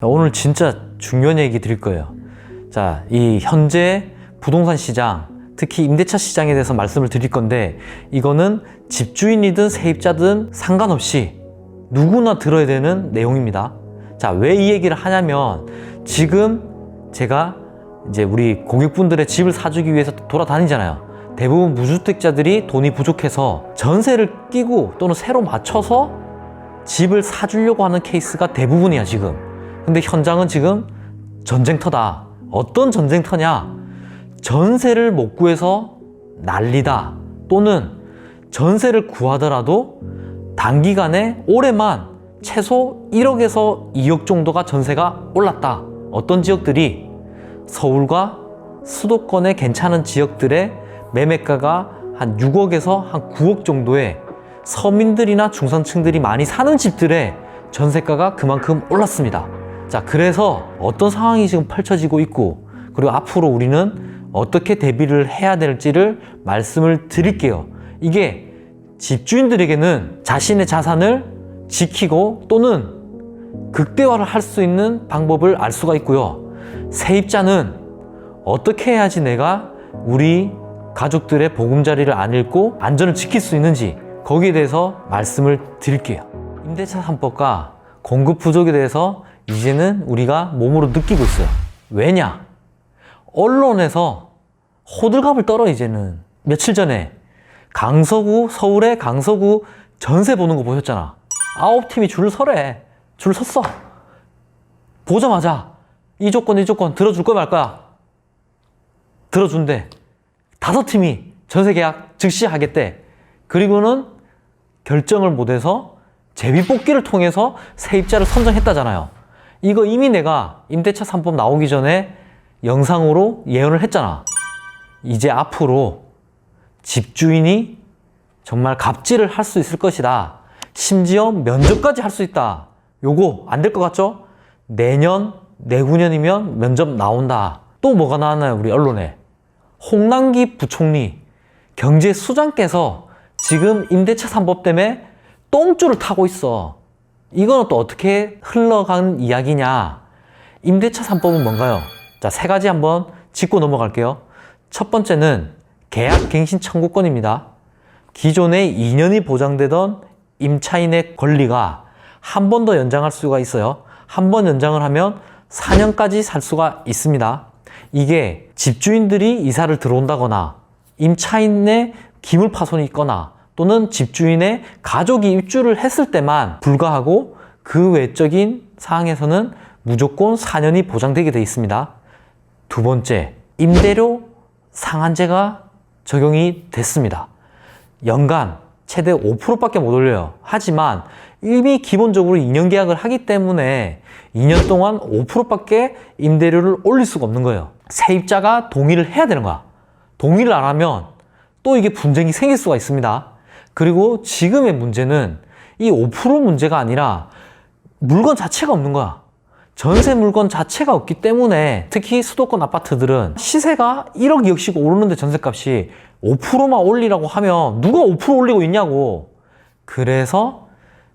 자, 오늘 진짜 중요한 얘기 드릴 거예요. 자, 이 현재 부동산 시장, 특히 임대차 시장에 대해서 말씀을 드릴 건데, 이거는 집주인이든 세입자든 상관없이 누구나 들어야 되는 내용입니다. 자, 왜 이 얘기를 하냐면, 지금 제가 이제 우리 고객분들의 집을 사주기 위해서 돌아다니잖아요. 대부분 무주택자들이 돈이 부족해서 전세를 끼고 또는 새로 맞춰서 집을 사주려고 하는 케이스가 대부분이야, 지금. 근데 현장은 지금 전쟁터다. 어떤 전쟁터냐? 전세를 못 구해서 난리다. 또는 전세를 구하더라도 단기간에 올해만 최소 1억에서 2억 정도가 전세가 올랐다. 어떤 지역들이 서울과 수도권의 괜찮은 지역들의 매매가가 한 6억에서 한 9억 정도의 서민들이나 중산층들이 많이 사는 집들의 전세가가 그만큼 올랐습니다. 자, 그래서 어떤 상황이 지금 펼쳐지고 있고, 그리고 앞으로 우리는 어떻게 대비를 해야 될지를 말씀을 드릴게요. 이게 집주인들에게는 자신의 자산을 지키고 또는 극대화를 할 수 있는 방법을 알 수가 있고요. 세입자는 어떻게 해야지 내가 우리 가족들의 보금자리를 안 잃고 안전을 지킬 수 있는지 거기에 대해서 말씀을 드릴게요. 임대차 3법과 공급 부족에 대해서 이제는 우리가 몸으로 느끼고 있어요. 왜냐? 언론에서 호들갑을 떨어 이제는 며칠 전에 강서구 서울의 강서구 전세 보는 거 보셨잖아. 아홉 팀이 줄을 서래. 줄 섰어. 보자마자 이 조건 이 조건 들어줄 거야 말 거야. 들어준대. 다섯 팀이 전세 계약 즉시 하겠대. 그리고는 결정을 못해서 제비 뽑기를 통해서 세입자를 선정했다잖아요. 이거 이미 내가 임대차 3법 나오기 전에 영상으로 예언을 했잖아. 이제 앞으로 집주인이 정말 갑질을 할 수 있을 것이다. 심지어 면접까지 할 수 있다. 요거 안 될 것 같죠? 내년, 내후년이면 면접 나온다. 또 뭐가 나왔나요, 우리 언론에? 홍남기 부총리 경제수장께서 지금 임대차 3법 때문에 똥줄을 타고 있어. 이거는 또 어떻게 흘러간 이야기냐? 임대차 3법은 뭔가요? 자, 세 가지 한번 짚고 넘어갈게요. 첫 번째는 계약 갱신 청구권입니다. 기존에 2년이 보장되던 임차인의 권리가 한 번 더 연장할 수가 있어요. 한 번 연장을 하면 4년까지 살 수가 있습니다. 이게 집주인들이 이사를 들어온다거나 임차인의 기물 파손이 있거나 또는 집주인의 가족이 입주를 했을 때만 불가하고 그 외적인 사항에서는 무조건 4년이 보장되게 되어 있습니다. 두 번째, 임대료 상한제가 적용이 됐습니다. 연간 최대 5%밖에 못 올려요. 하지만 이미 기본적으로 2년 계약을 하기 때문에 2년 동안 5%밖에 임대료를 올릴 수가 없는 거예요. 세입자가 동의를 해야 되는 거야. 동의를 안 하면 또 이게 분쟁이 생길 수가 있습니다. 그리고 지금의 문제는 이 5% 문제가 아니라 물건 자체가 없는 거야. 전세 물건 자체가 없기 때문에 특히 수도권 아파트들은 시세가 1억, 2억씩 오르는데 전세값이 5%만 올리라고 하면 누가 5% 올리고 있냐고. 그래서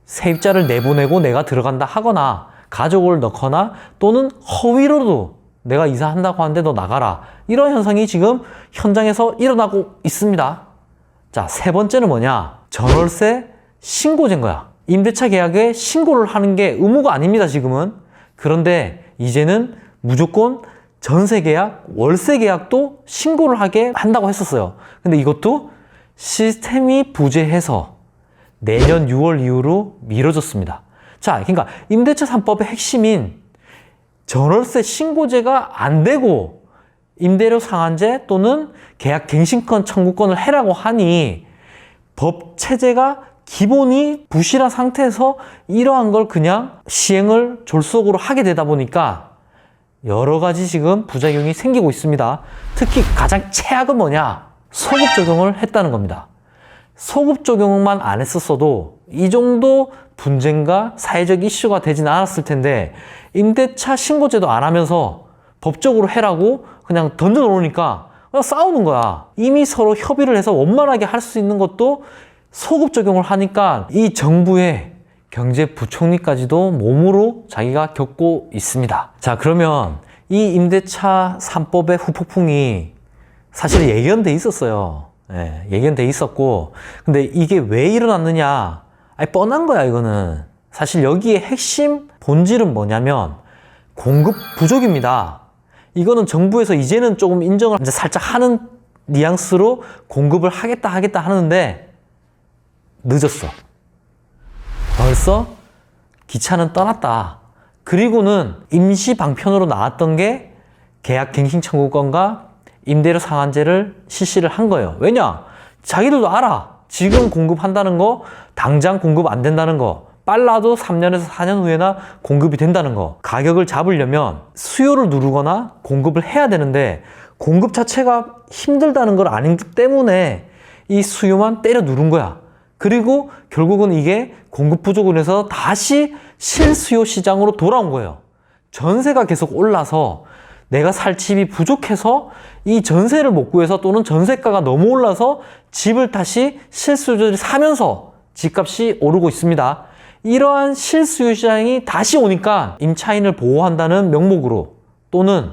세입자를 내보내고 내가 들어간다 하거나 가족을 넣거나 또는 허위로도 내가 이사한다고 하는데 너 나가라. 이런 현상이 지금 현장에서 일어나고 있습니다. 자, 세 번째는 뭐냐? 전월세 신고제인 거야. 임대차 계약에 신고를 하는 게 의무가 아닙니다, 지금은. 그런데 이제는 무조건 전세 계약, 월세 계약도 신고를 하게 한다고 했었어요. 근데 이것도 시스템이 부재해서 내년 6월 이후로 미뤄졌습니다. 자, 그러니까 임대차 3법의 핵심인 전월세 신고제가 안 되고 임대료 상한제 또는 계약 갱신권 청구권을 해라고 하니 법 체제가 기본이 부실한 상태에서 이러한 걸 그냥 시행을 졸속으로 하게 되다 보니까 여러 가지 지금 부작용이 생기고 있습니다. 특히 가장 최악은 뭐냐? 소급 적용을 했다는 겁니다. 소급 적용만 안 했었어도 이 정도 분쟁과 사회적 이슈가 되진 않았을 텐데 임대차 신고제도 안 하면서 법적으로 해라고 그냥 던져 놓으니까 그냥 싸우는 거야. 이미 서로 협의를 해서 원만하게 할 수 있는 것도 소급 적용을 하니까 이 정부의 경제부총리까지도 몸으로 자기가 겪고 있습니다. 자, 그러면 이 임대차 3법의 후폭풍이 사실 예견돼 있었어요. 예, 예견돼 있었고, 근데 이게 왜 일어났느냐? 아니, 뻔한 거야, 이거는. 사실 여기에 핵심 본질은 뭐냐면, 공급 부족입니다. 이거는 정부에서 이제는 조금 인정을 이제 살짝 하는 뉘앙스로 공급을 하겠다 하겠다 하는데 늦었어. 벌써 기차는 떠났다. 그리고는 임시 방편으로 나왔던 게 계약 갱신 청구권과 임대료 상한제를 실시를 한 거예요. 왜냐? 자기들도 알아. 지금 공급한다는 거, 당장 공급 안 된다는 거, 빨라도 3년에서 4년 후에나 공급이 된다는 거. 가격을 잡으려면 수요를 누르거나 공급을 해야 되는데 공급 자체가 힘들다는 걸 아는 때문에 이 수요만 때려 누른 거야. 그리고 결국은 이게 공급 부족을 해서 다시 실수요 시장으로 돌아온 거예요. 전세가 계속 올라서 내가 살 집이 부족해서 이 전세를 못 구해서 또는 전세가가 너무 올라서 집을 다시 실수요자들이 사면서 집값이 오르고 있습니다. 이러한 실수요 시장이 다시 오니까 임차인을 보호한다는 명목으로 또는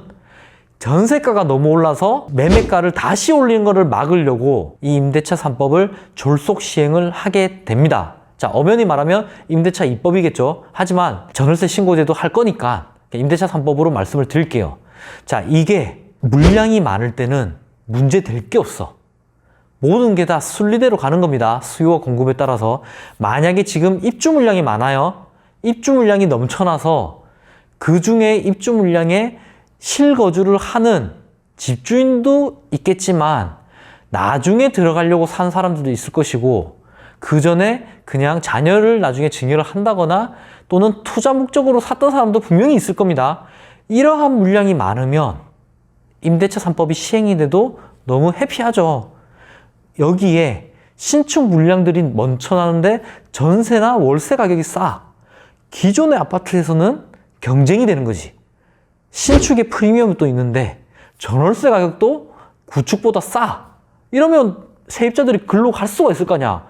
전세가가 너무 올라서 매매가를 다시 올리는 것을 막으려고 이 임대차 3법을 졸속 시행을 하게 됩니다. 자, 엄연히 말하면 임대차 입법이겠죠. 하지만 전월세 신고제도 할 거니까 임대차 3법으로 말씀을 드릴게요. 자, 이게 물량이 많을 때는 문제 될 게 없어. 모든 게 다 순리대로 가는 겁니다. 수요와 공급에 따라서. 만약에 지금 입주 물량이 많아요. 입주 물량이 넘쳐나서 그 중에 입주 물량에 실거주를 하는 집주인도 있겠지만 나중에 들어가려고 산 사람들도 있을 것이고 그 전에 그냥 자녀를 나중에 증여를 한다거나 또는 투자 목적으로 샀던 사람도 분명히 있을 겁니다. 이러한 물량이 많으면 임대차 3법이 시행이 돼도 너무 해피하죠. 여기에 신축 물량들이 넘쳐나는데 전세나 월세 가격이 싸. 기존의 아파트에서는 경쟁이 되는 거지. 신축의 프리미엄이 또 있는데 전월세 가격도 구축보다 싸. 이러면 세입자들이 글로 갈 수가 있을 거냐.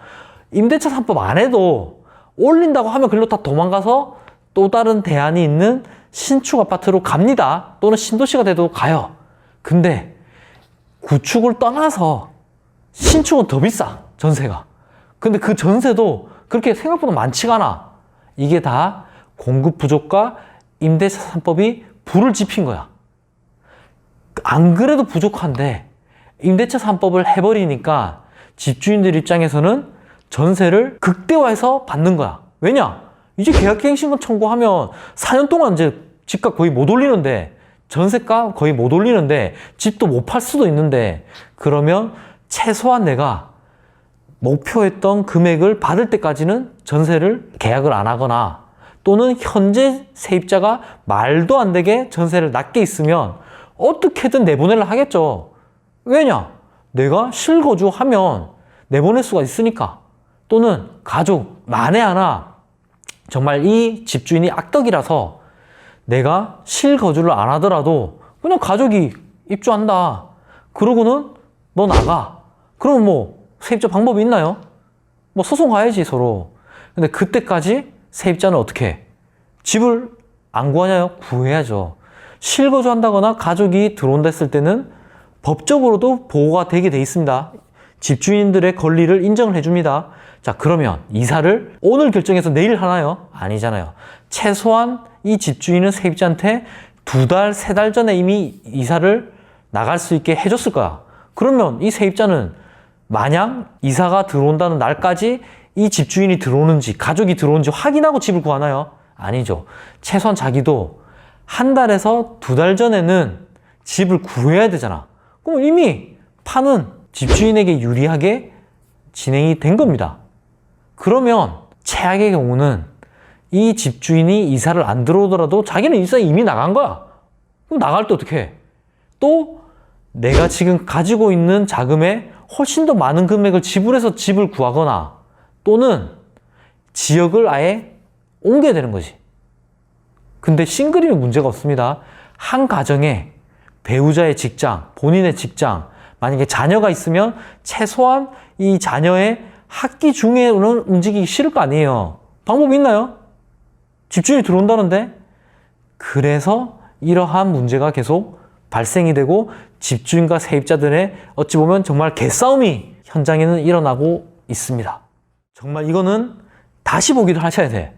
임대차 3법 안 해도 올린다고 하면 글로 다 도망가서 또 다른 대안이 있는 신축 아파트로 갑니다. 또는 신도시가 돼도 가요. 근데 구축을 떠나서 신축은 더 비싸. 전세가. 근데 그 전세도 그렇게 생각보다 많지가 않아. 이게 다 공급 부족과 임대차 3법이 불을 지핀 거야. 안 그래도 부족한데 임대차 3법을 해버리니까 집주인들 입장에서는 전세를 극대화해서 받는 거야. 왜냐? 이제 계약갱신권 청구하면 4년 동안 이제 집값 거의 못 올리는데 전세가 거의 못 올리는데 집도 못 팔 수도 있는데 그러면 최소한 내가 목표했던 금액을 받을 때까지는 전세를 계약을 안 하거나 또는 현재 세입자가 말도 안 되게 전세를 낮게 있으면 어떻게든 내보내려 하겠죠. 왜냐? 내가 실거주하면 내보낼 수가 있으니까. 또는 가족, 만에 하나 정말 이 집주인이 악덕이라서 내가 실거주를 안 하더라도 그냥 가족이 입주한다. 그러고는 너 나가. 그럼 뭐 세입자 방법이 있나요? 뭐 소송 가야지 서로. 근데 그때까지 세입자는 어떻게 해? 집을 안 구하냐요? 구해야죠. 실거주 한다거나 가족이 들어온다 했을 때는 법적으로도 보호가 되게 돼 있습니다. 집주인들의 권리를 인정을 해줍니다. 자, 그러면 이사를 오늘 결정해서 내일 하나요? 아니잖아요. 최소한 이 집주인은 세입자한테 두 달, 세 달 전에 이미 이사를 나갈 수 있게 해줬을 거야. 그러면 이 세입자는 마냥 이사가 들어온다는 날까지 이 집주인이 들어오는지, 가족이 들어오는지 확인하고 집을 구하나요? 아니죠. 최소한 자기도 한 달에서 두 달 전에는 집을 구해야 되잖아. 그럼 이미 파는 집주인에게 유리하게 진행이 된 겁니다. 그러면 최악의 경우는 이 집주인이 이사를 안 들어오더라도 자기는 이사 이미 나간 거야. 그럼 나갈 때 어떻게 해? 또 내가 지금 가지고 있는 자금에 훨씬 더 많은 금액을 지불해서 집을 구하거나 또는 지역을 아예 옮겨야 되는 거지. 근데 싱글이면 문제가 없습니다. 한 가정에 배우자의 직장, 본인의 직장, 만약에 자녀가 있으면 최소한 이 자녀의 학기 중에는 움직이기 싫을 거 아니에요. 방법이 있나요? 집주인이 들어온다는데? 그래서 이러한 문제가 계속 발생이 되고 집주인과 세입자들의 어찌 보면 정말 개싸움이 현장에는 일어나고 있습니다. 정말 이거는 다시 보기를 하셔야 돼.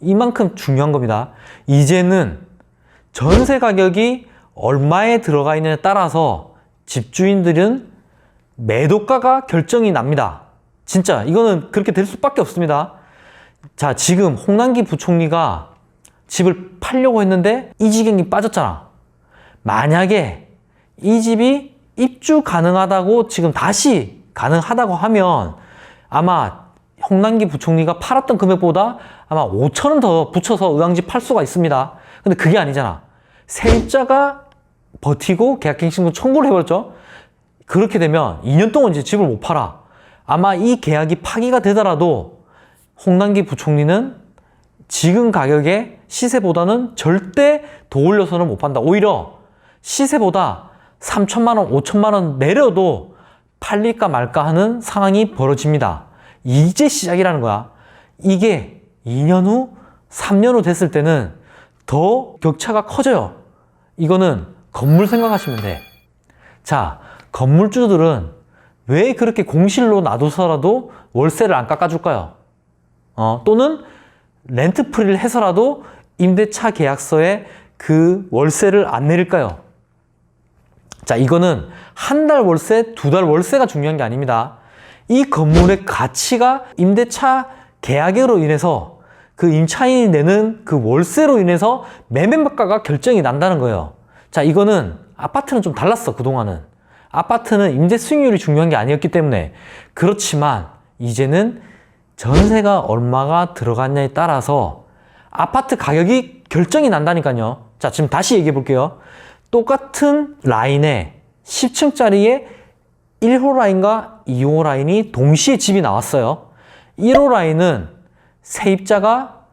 이만큼 중요한 겁니다. 이제는 전세 가격이 얼마에 들어가 있느냐에 따라서 집주인들은 매도가가 결정이 납니다. 진짜 이거는 그렇게 될 수밖에 없습니다. 자, 지금 홍남기 부총리가 집을 팔려고 했는데 이 지경이 빠졌잖아. 만약에 이 집이 입주 가능하다고 지금 다시 가능하다고 하면 아마 홍남기 부총리가 팔았던 금액보다 아마 5천 원 더 붙여서 의왕집 팔 수가 있습니다. 근데 그게 아니잖아. 세입자가 버티고 계약갱신금 청구를 해버렸죠. 그렇게 되면 2년 동안 이제 집을 못 팔아. 아마 이 계약이 파기가 되더라도 홍남기 부총리는 지금 가격의 시세보다는 절대 더 올려서는 못 판다. 오히려 시세보다 3천만 원, 5천만 원 내려도 팔릴까 말까 하는 상황이 벌어집니다. 이제 시작이라는 거야. 이게 2년 후, 3년 후 됐을 때는 더 격차가 커져요. 이거는 건물 생각하시면 돼. 자, 건물주들은 왜 그렇게 공실로 놔둬서라도 월세를 안 깎아줄까요? 어, 또는 렌트 프리를 해서라도 임대차 계약서에 그 월세를 안 내릴까요? 자, 이거는 한 달 월세, 두 달 월세가 중요한 게 아닙니다. 이 건물의 가치가 임대차 계약으로 인해서 그 임차인이 내는 그 월세로 인해서 매매가가 결정이 난다는 거예요. 자, 이거는 아파트는 좀 달랐어, 그동안은. 아파트는 임대 수익률이 중요한 게 아니었기 때문에. 그렇지만 이제는 전세가 얼마가 들어갔냐에 따라서 아파트 가격이 결정이 난다니까요. 자, 지금 다시 얘기해 볼게요. 똑같은 라인에 10층짜리에 1호 라인과 2호 라인이 동시에 집이 나왔어요. 1호 라인은 세입자가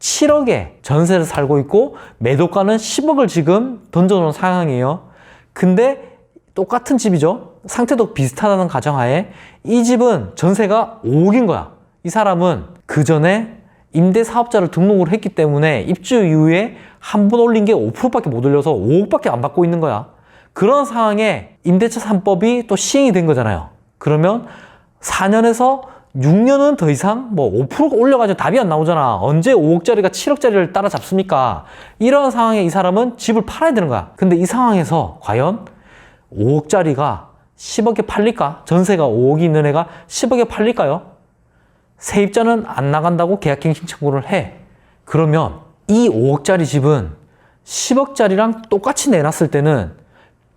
7억에 전세를 살고 있고 매도가는 10억을 지금 던져놓은 상황이에요. 근데 똑같은 집이죠. 상태도 비슷하다는 가정하에 이 집은 전세가 5억인 거야. 이 사람은 그 전에 임대 사업자를 등록을 했기 때문에 입주 이후에 한 번 올린 게 5%밖에 못 올려서 5억밖에 안 받고 있는 거야. 그런 상황에 임대차 3법이 또 시행이 된 거잖아요. 그러면 4년에서 6년은 더 이상 뭐5% 올려가지고 답이 안 나오잖아. 언제 5억짜리가 7억짜리를 따라잡습니까? 이런 상황에 이 사람은 집을 팔아야 되는 거야. 근데 이 상황에서 과연 5억짜리가 10억에 팔릴까? 전세가 5억이 있는 애가 10억에 팔릴까요? 세입자는 안 나간다고 계약갱신 청구를 해. 그러면 이 5억짜리 집은 10억짜리랑 똑같이 내놨을 때는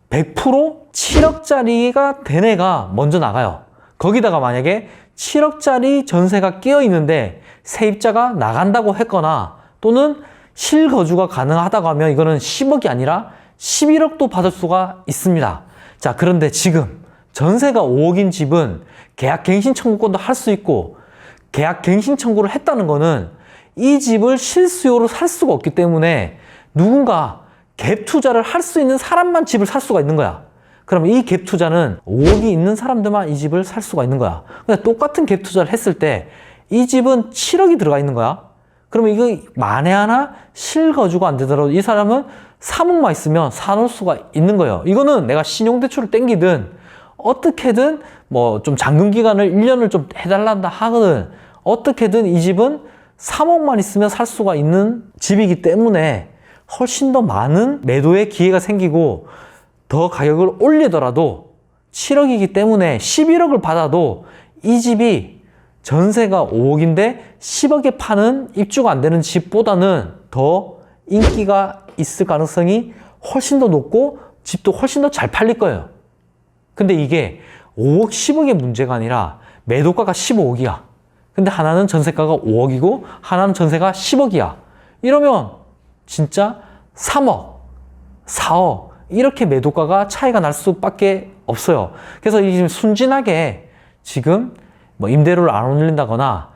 100% 7억짜리가 된 애가 먼저 나가요. 거기다가 만약에 7억짜리 전세가 끼어 있는데 세입자가 나간다고 했거나 또는 실거주가 가능하다고 하면 이거는 10억이 아니라 11억도 받을 수가 있습니다. 자, 그런데 지금 전세가 5억인 집은 계약 갱신 청구권도 할 수 있고 계약 갱신 청구를 했다는 거는 이 집을 실수요로 살 수가 없기 때문에 누군가 갭 투자를 할 수 있는 사람만 집을 살 수가 있는 거야. 그럼 이 갭 투자는 5억이 있는 사람들만 이 집을 살 수가 있는 거야. 근데 똑같은 갭 투자를 했을 때 이 집은 7억이 들어가 있는 거야. 그러면 이거 만에 하나 실거주가 안 되더라도 이 사람은 3억만 있으면 사놓을 수가 있는 거예요. 이거는 내가 신용대출을 땡기든 어떻게든 뭐좀 잔금 기간을 1년을 좀 해달란다 하거든 어떻게든 이 집은 3억만 있으면 살 수가 있는 집이기 때문에 훨씬 더 많은 매도의 기회가 생기고 더 가격을 올리더라도 7억이기 때문에 11억을 받아도 이 집이 전세가 5억인데 10억에 파는 입주가 안 되는 집보다는 더 인기가 있을 가능성이 훨씬 더 높고 집도 훨씬 더 잘 팔릴 거예요. 근데 이게 5억, 10억의 문제가 아니라 매도가가 15억이야. 근데 하나는 전세가가 5억이고 하나는 전세가 10억이야. 이러면 진짜 3억, 4억 이렇게 매도가가 차이가 날 수밖에 없어요. 그래서 이 지금 순진하게 지금 뭐 임대료를 안 올린다거나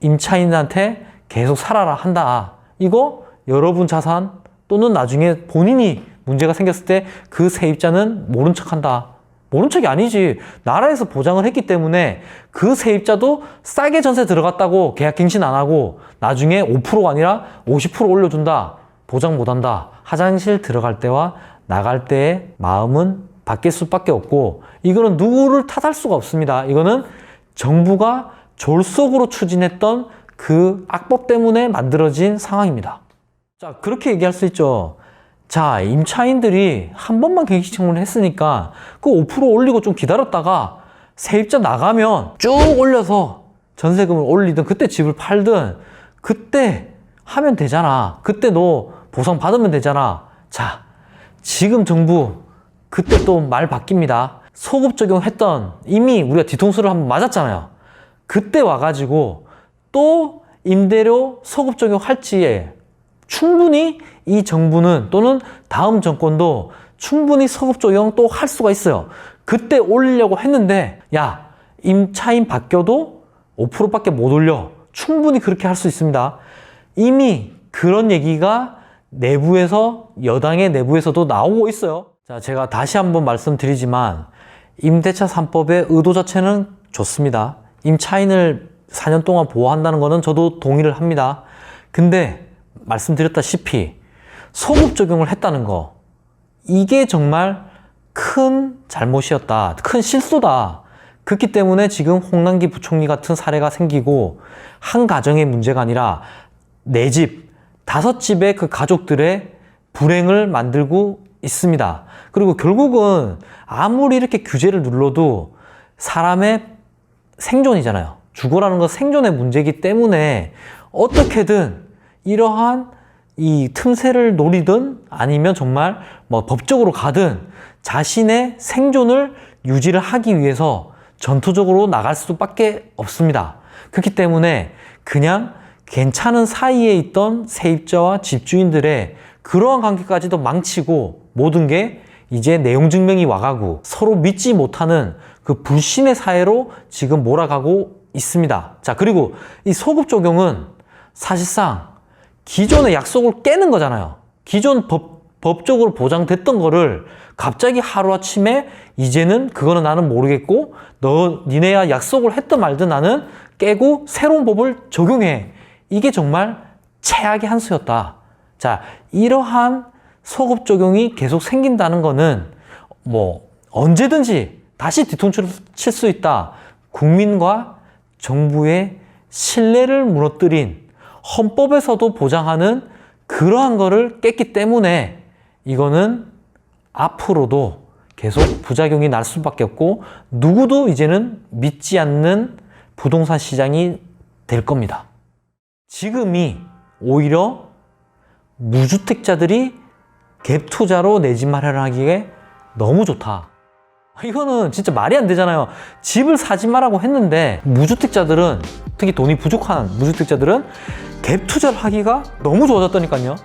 임차인한테 계속 살아라 한다. 이거 여러분 자산 또는 나중에 본인이 문제가 생겼을 때 그 세입자는 모른 척 한다. 모른 척이 아니지. 나라에서 보장을 했기 때문에 그 세입자도 싸게 전세 들어갔다고 계약 갱신 안 하고 나중에 5%가 아니라 50% 올려준다. 보장 못 한다. 화장실 들어갈 때와 나갈 때의 마음은 바뀔 수밖에 없고 이거는 누구를 탓할 수가 없습니다. 이거는 정부가 졸속으로 추진했던 그 악법 때문에 만들어진 상황입니다. 자, 그렇게 얘기할 수 있죠. 자, 임차인들이 한 번만 계획시청문을 했으니까 그 5% 올리고 좀 기다렸다가 세입자 나가면 쭉 올려서 전세금을 올리든 그때 집을 팔든 그때 하면 되잖아. 그때 너 보상 받으면 되잖아. 자, 지금 정부 그때 또 말 바뀝니다. 소급 적용했던 이미 우리가 뒤통수를 한번 맞았잖아요. 그때 와가지고 또 임대료 소급 적용할지에 충분히 이 정부는 또는 다음 정권도 충분히 소급 적용 또 할 수가 있어요. 그때 올리려고 했는데 야 임차인 바뀌어도 5%밖에 못 올려. 충분히 그렇게 할 수 있습니다. 이미 그런 얘기가 내부에서 여당의 내부에서도 나오고 있어요. 자, 제가 다시 한번 말씀드리지만 임대차 3법의 의도 자체는 좋습니다. 임차인을 4년 동안 보호한다는 것은 저도 동의를 합니다. 근데 말씀드렸다시피 소급 적용을 했다는 거 이게 정말 큰 잘못이었다. 큰 실수다. 그렇기 때문에 지금 홍남기 부총리 같은 사례가 생기고 한 가정의 문제가 아니라 네 집, 다섯 집의 그 가족들의 불행을 만들고 있습니다. 그리고 결국은 아무리 이렇게 규제를 눌러도 사람의 생존이잖아요. 죽어라는 건 생존의 문제이기 때문에 어떻게든 이러한 이 틈새를 노리든 아니면 정말 뭐 법적으로 가든 자신의 생존을 유지를 하기 위해서 전투적으로 나갈 수밖에 없습니다. 그렇기 때문에 그냥 괜찮은 사이에 있던 세입자와 집주인들의 그러한 관계까지도 망치고 모든 게 이제 내용 증명이 와가고 서로 믿지 못하는 그 불신의 사회로 지금 몰아가고 있습니다. 자, 그리고 이 소급 적용은 사실상 기존의 약속을 깨는 거잖아요. 기존 법, 법적으로 보장됐던 거를 갑자기 하루아침에 이제는 그거는 나는 모르겠고 너 니네야 약속을 했든 말든 나는 깨고 새로운 법을 적용해. 이게 정말 최악의 한 수였다. 자, 이러한 소급 적용이 계속 생긴다는 거는 뭐 언제든지 다시 뒤통수를 칠 수 있다. 국민과 정부의 신뢰를 무너뜨린 헌법에서도 보장하는 그러한 거를 깼기 때문에 이거는 앞으로도 계속 부작용이 날 수밖에 없고 누구도 이제는 믿지 않는 부동산 시장이 될 겁니다. 지금이 오히려 무주택자들이 갭 투자로 내 집 마련하기에 너무 좋다. 이거는 진짜 말이 안 되잖아요. 집을 사지 말라고 했는데 무주택자들은 특히 돈이 부족한 무주택자들은 갭 투자를 하기가 너무 좋아졌다니까요.